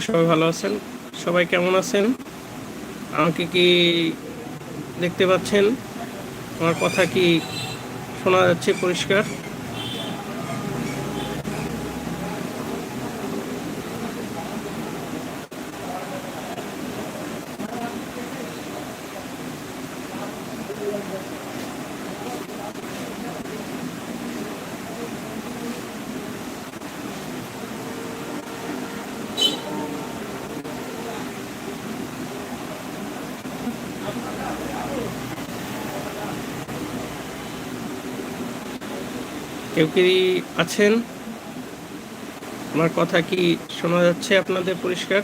সবাই ভালো আছেন? সবাই কেমন আছেন? আমাকে কি দেখতে পাচ্ছেন? আমার কথা কি শোনা যাচ্ছে পরিষ্কার? কেউ কি আছেন? আমার কথা কি শোনা যাচ্ছে আপনাদের পরিষ্কার?